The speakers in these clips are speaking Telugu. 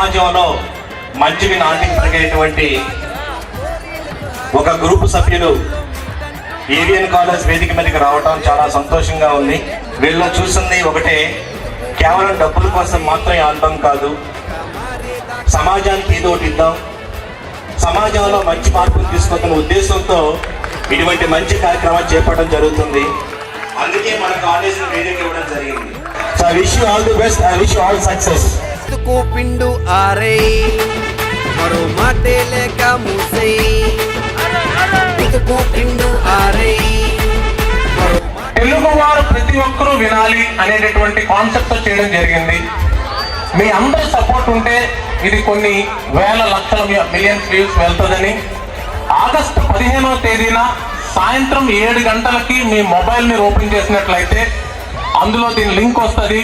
సమాజంలో మంచిని నాటి పెరిగేటువంటి ఒక గ్రూప్ సభ్యులు ఏవియన్ కాలేజ్ వేదిక మీదకి రావడం చాలా సంతోషంగా ఉంది. వీళ్ళు చూసింది ఒకటే కేవలం డబ్బుల కోసం మాత్రం ఆడటం కాదు సమాజానికి ఏదో ఒకటి ఇద్దాం. సమాజంలో మంచి మార్పులు తీసుకొస్తున్న ఉద్దేశంతో ఇటువంటి మంచి కార్యక్రమాలు చేపట్టడం జరుగుతుంది. అందుకే మన కాలేజీని వేదిక ఇవ్వడం జరిగింది. So I wish you all the best I wish you all success బ్రతుకు పిండు ఆరే. మరో మాటే లేక మూసే. బ్రతుకు పిండు ఆరే. తెలుగువారు తెలుగు వారు ప్రతి ఒక్కరూ వినాలి అనేటటువంటి కాన్సెప్ట్ చేయడం జరిగింది. మీ అందరి సపోర్ట్ ఉంటే ఇది కొన్ని వేల లక్షల మిలియన్స్ వ్యూస్ వెళ్తుందని. ఆగస్టు పదిహేనవ తేదీన సాయంత్రం ఏడు గంటలకి మీ మొబైల్ని ఓపెన్ చేసినట్లయితే అందులో దీని లింక్ వస్తుంది.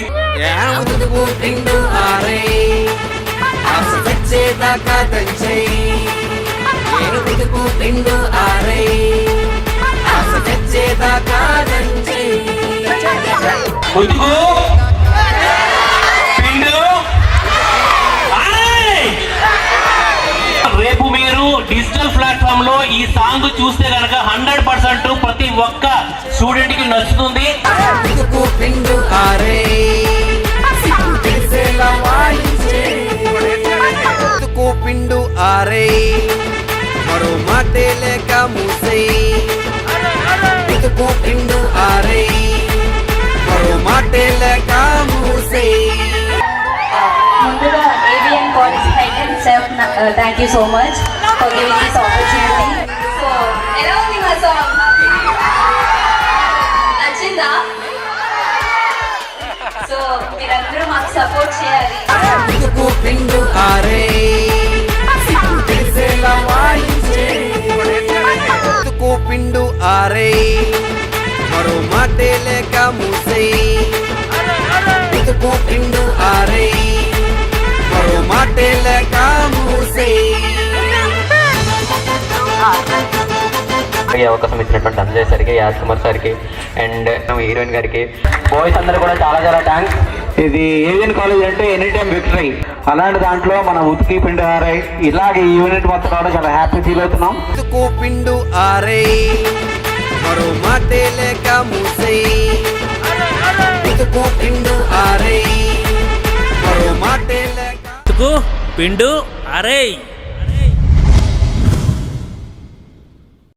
బ్రతుకు డిజిటల్ ప్లాట్ఫామ్లో ఈ సాంగ్ చూస్తే కనుక హండ్రెడ్ పర్సెంట్ ప్రతి ఒక్క స్టూడెంట్కి నచ్చుతుంది. పిండు ఆరే పిండు మరో మాటే లేక మూసే పిండు ఆరే మరో మాటే లేక మూసే ముందుగా ABN college head and thank you so much for giving this opportunity so ఎలా ఉంది మా సాంగ్ నచ్చిందా సో మీరందరూ మాకు సపోర్ట్ చేయాలి పిండు ఆరే మరో మాటే లేక మూసే పిండు ఈ అవకాశం ఇచ్చినటువంటి అంజయ్ సార్కి యాజ్ కుమార్ సార్కి అండ్ హీరోయిన్ గారికి. బాయ్స్ అందరూ కూడా చాలా చాలా థ్యాంక్స్ ఇది ఏవియన్ కాలేజ్ అంటే ఎనీ టైం విక్టరీ. అలాంటి దాంట్లో మన ఉతికి పిండి ఆర్ఐ ఇలాగే ఈ యూనిట్ మొత్తం కూడా చాలా హ్యాపీ ఫీల్ అవుతున్నాం. బ్రతుకు పిండు ఆరే. మరో మాటే లేక మూసే బ్రతుకు పిండు ఆరే మరో మాటే లేక పిండు అరే